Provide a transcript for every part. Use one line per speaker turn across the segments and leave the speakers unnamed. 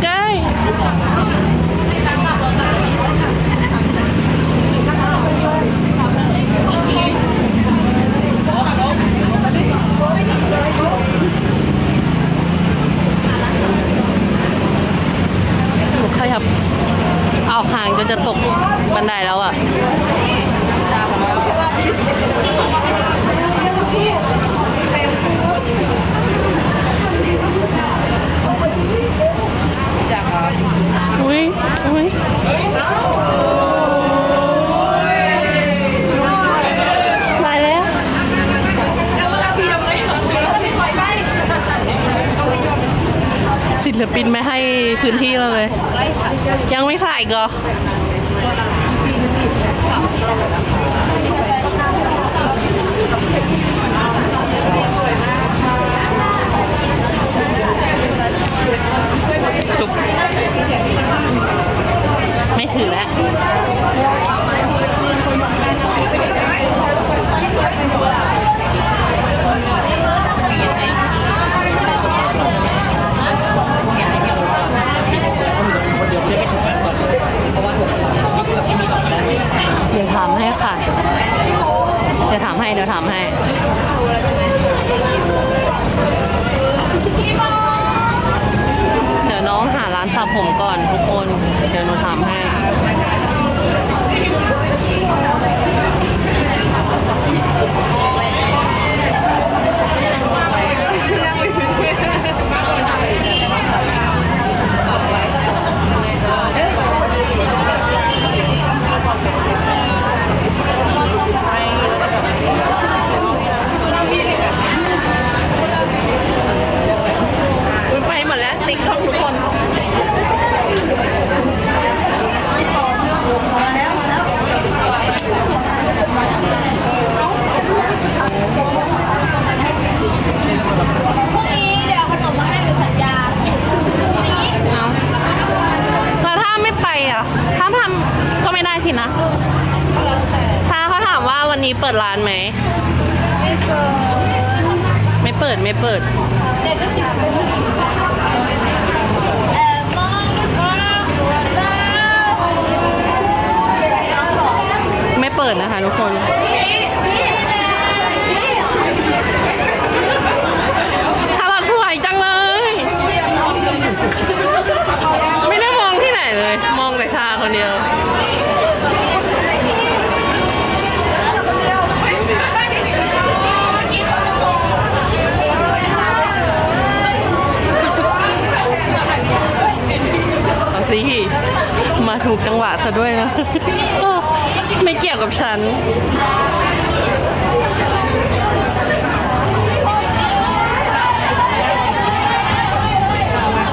Okay. ศิลปินไม่ให้พื้นที่เราเลย ยังไม่ใส่ก็ ผมก่อนทุกคน เดี๋ยวหนูถาให้ิด
ร้าน
ไหม ไม่เปิด ไม่เปิด ไม่เปิดนะคะทุกคน ถูกจังหวะซะด้วยนะ ไม่เกี่ยวกับฉัน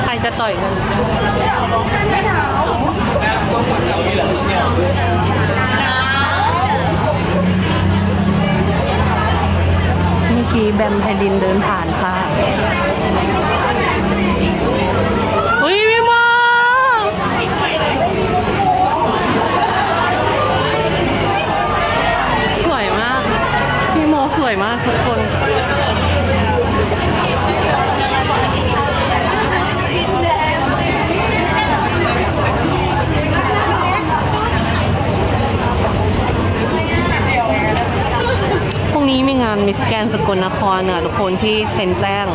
ใครจะต่อยกันเมื่อกี้แบมไพดินเดินผ่านค่ะ นสกลนครเนี่ยทุกคนที่เซ็นแจ้ง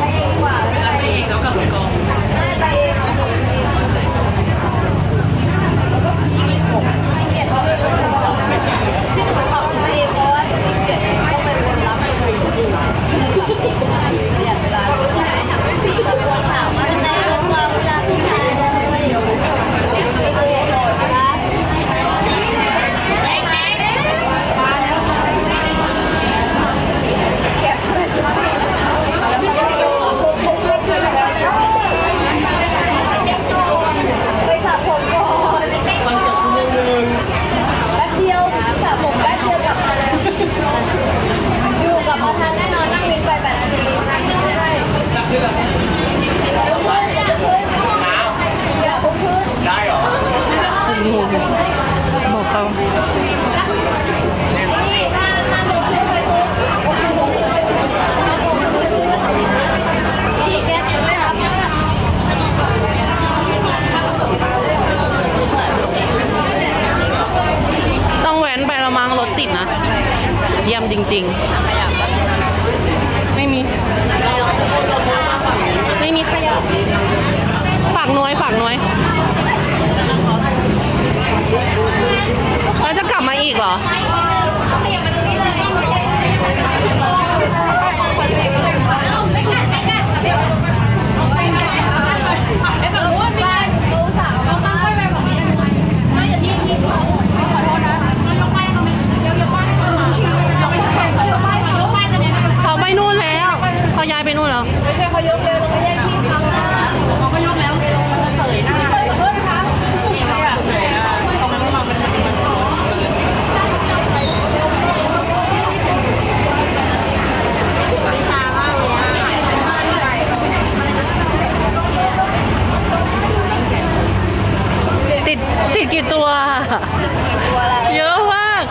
ขา ต้องแว้นไปละมังรถติดนะ
เยี่ยมจริง ๆ กี่
ตั
ว เยอะมาก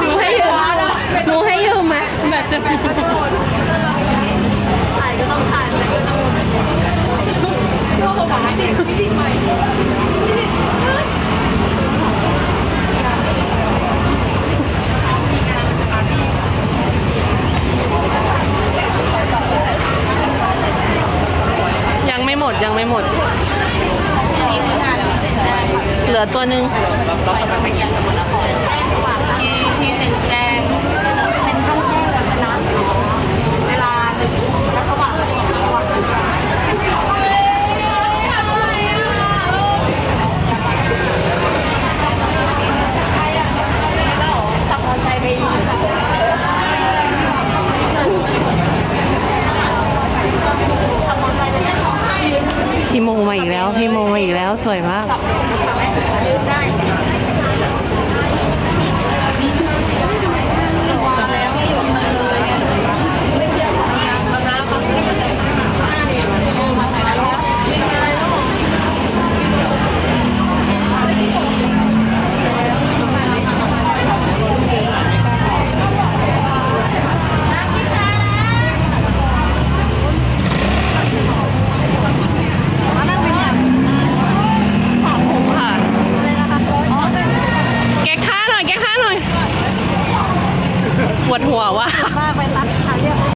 หนูให้ยืมหนูให้ยืมไหมแบบจะ
ถ่ายก็ต้องถ่ายอะไรก็ต้อง
ยังไม่หมดยังไม่หมด
นี่คืองานพิเศษแจ้ง
เหลื อตัวหนึ่ง
ที่เซ็นแจ้งเซ็นต้องแจ้งแล้วนะเวลาหนึ่งแล้วระหว่างระหว่างระหว่างขับอกตับมอไซค์ไปได้ของ
พี่โมมาอีกแล้วพี่โมมาอีกแล้วสวยมาก